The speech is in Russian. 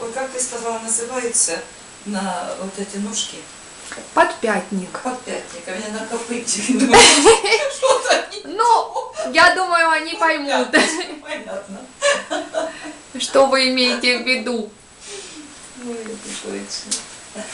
Ой, как ты сказала, называется на вот эти ножки? Подпятник. Подпятник, а меня на копытчик. Что-то Ну, я думаю, они ну, поймут, понятно. что вы имеете в виду. Ну, это точно.